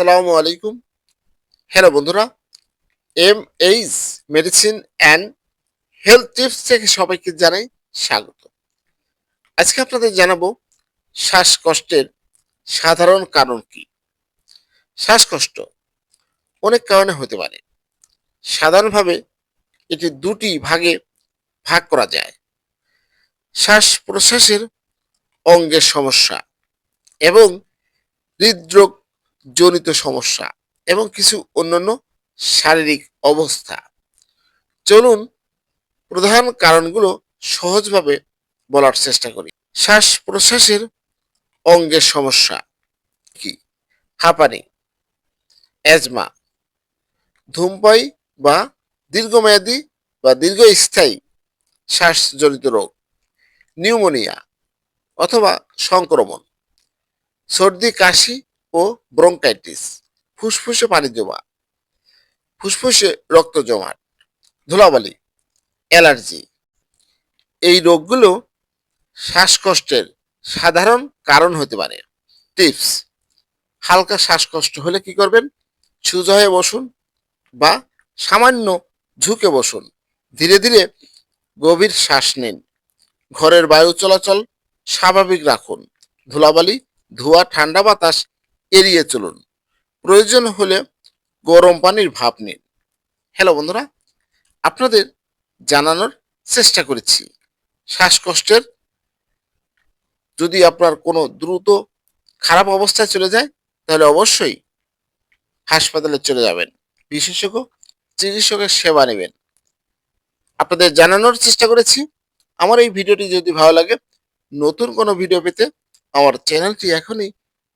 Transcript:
আসসালামু আলাইকুম। হ্যালো বন্ধুরা। M H medicine and health tips থেকে সবাইকে জানাই স্বাগত। আজকে আপনাদের জানাব, শ্বাসকষ্টের সাধারণ কারণ কি? শ্বাসকষ্ট অনেক কারণে হতে পারে। সাধারণভাবে এটি দুটি ভাগে ভাগ করা যায়। শ্বাস প্রশ্বাসের অঙ্গের সমস্যা এবং হৃদরোগ জনিত সমস্যা এবং কিছু অন্যান্য শারীরিক অবস্থা। চলুন প্রধান কারণগুলো সহজভাবে বলার চেষ্টা করি। শ্বাস প্রশ্বাসের অঙ্গের সমস্যা কি? হাঁপানি, অ্যাজমা, ধূমপাই বা দীর্ঘমেয়াদী বা দীর্ঘস্থায়ী শ্বাসজনিত রোগ, নিউমোনিয়া অথবা সংক্রমণ, সর্দি, কাশি ও ব্রঙ্কাইটিস ফুসফুসে পানি জমা ফুসফুসে রক্ত জমাট, ধুলাবালি, অ্যালার্জি। এই রোগগুলো শ্বাসকষ্টের সাধারণ কারণ হতে পারে। টিপস, হালকা শ্বাসকষ্ট হলে কি করবেন? সোজা হয়ে বসুন বা সামান্য ঝুঁকে বসুন। ধীরে ধীরে গভীর শ্বাস নিন। ঘরের বায়ু চলাচল স্বাভাবিক রাখুন। ধুলাবালি, ধোয়া, ঠান্ডা বাতাস এড়িয়ে চলুন। প্রয়োজন হলে গরম পানির ভাপ নিন। হ্যালো বন্ধুরা, আপনাদের জানানোর চেষ্টা করেছি। শ্বাসকষ্টের যদি আপনার কোনো দ্রুত খারাপ অবস্থায় চলে যায়, তাহলে অবশ্যই হাসপাতালে চলে যাবেন। বিশেষজ্ঞ, চিকিৎসকের সেবা নেবেন। আপনাদের জানানোর চেষ্টা করেছি, আমার এই ভিডিওটি যদি ভালো লাগে, নতুন কোনো ভিডিও পেতে আমার চ্যানেলটি এখনই